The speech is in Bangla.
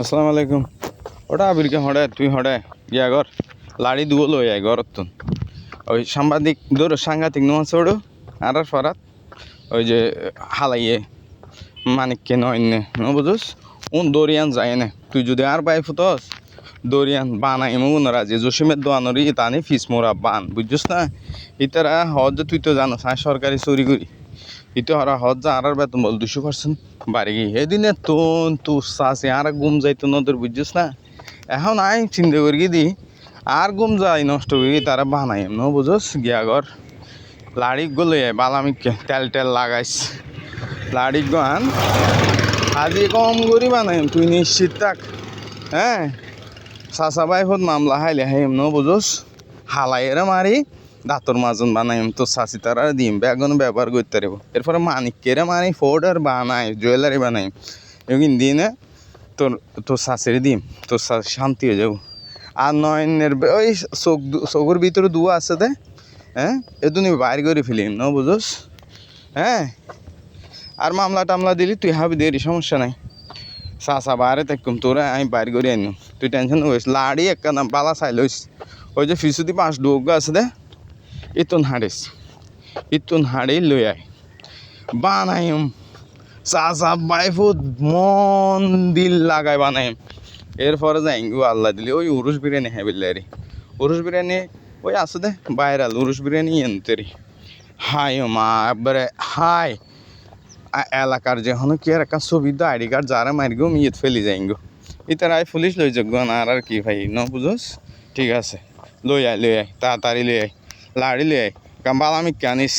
আসসালামু আলাইকুম। ওটা আবিরকে হড়ে, তুই হড়ে, গিয়া ঘর। লাড়ি দুও লই আয় ঘর তুন ওই সাংবাদিক ধরো সাংঘাতিক নোয়া চড়ো আর আর ফরাত, ওই যে হালাইয়ে, মানিককে নয় নে বুঝোস? উন দরিয়ান যায় না। তুই যদি আর বাই ফুটস দরিয়ান বানাই মন রাজি। জসিমের দোয়ানোর, তানি ফিস মোরা বান বুঝছিস না? ইতারা হজ তুই তো হ্যাঁ সরকারি চুরি করি। ইতো হরা হজ যা আর বেতন বল দুশো পার্সেন্ট। বাড়ি গিয়ে এদিনে তোন তু সাসে আর গুম যাইতো নদর বুঝছিস না? এখন আই চিন্তা করি দি, আর গুম যাই নষ্ট করি তারা বানাই ন বুঝোস, গিয়া ঘর। লাড়ি গলে বালামিকে তেল টেল লাগাইস। লাড়ি গান আজি কম করি বানাইম, তুই নিশ্চিত থাক। হ্যাঁ চাচা বাই হত মামলা হাইলে হাইম ন বুঝোস। হালাইয়েরা মারি দাঁতর মাজন বানাইম তো চাচি তারা দিম, বেগুন ব্যবহার করতে পারব। এরপরে মানিকেরা মারি ফোর্ডার বানাই জুয়েলারি বানাইম এগুলো দিনে তোর তোর শাশুড়ি দিম, তোর শাশুড়ি শান্তি হয়ে যাব। আর নয়নের ওই চোখ দু- চোখের ভিতরে দুয়া আছে দে হ্যাঁ? এদু নিবি বাইর করে ফেলিম, ন বুঝোস? হ্যাঁ? আর মামলা টামলা দিলি, তুই হাবি দেরি সমস্যা নাই। চাচা বাইরে দেখুম তোরা আমি বাইর করে আনিম। তুই টেনশন করিস লাড়ি একটা নাম পালা চাই লইস ওই যে ফিসুদি পাঁচ ডোগ আছে দে ইতুন হাড়িস। ইতুন হাড়ি লই আয়। বানাইম। চাচা বাইফুত মন দিল লাগাই বানাইম। এরপরে যাই আল্লাহ দিলি। ওই উরুস বিরিয়ানি হ্যাঁ বিল্লারি উরুস বিরিয়ানি, ওই আছে দে, বাইরাল উরুস বিরিয়ানি এনতেরি। হাই মা একবারে হাই। এলাকার যে হনো কি আর একটা তো আইডি কার্ড যারা মারি গো মিয়ে ফেলি যাই গো ইতার আই পুলিশ লই যোগ না, আর আর কি ভাই, ন বুঝোস? ঠিক আছে। লই আয় লই আয়, তাড়াতাড়ি লই আয়। লাড়ি লই আয় কাম বালামি কানিস